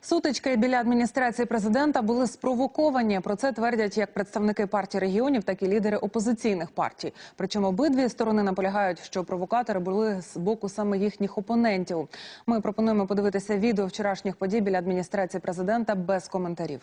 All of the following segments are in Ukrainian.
Сутички біля адміністрації президента були спровоковані. Про це твердять як представники партії регіонів, так і лідери опозиційних партій. Причому обидві сторони наполягають, що провокатори були з боку саме їхніх опонентів. Ми пропонуємо подивитися відео вчорашніх подій біля адміністрації президента без коментарів.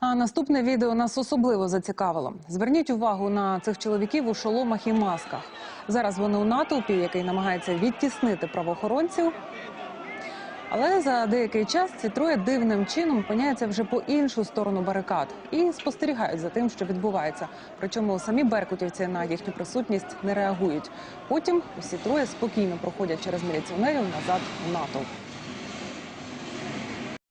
А наступне відео нас особливо зацікавило. Зверніть увагу на цих чоловіків у шоломах і масках. Зараз вони у натовпі, який намагається відтіснити правоохоронців. Але за деякий час ці троє дивним чином опиняються вже по іншу сторону барикад і спостерігають за тим, що відбувається. Причому самі беркутівці на їхню присутність не реагують. Потім усі троє спокійно проходять через міліціонерів назад у натовп.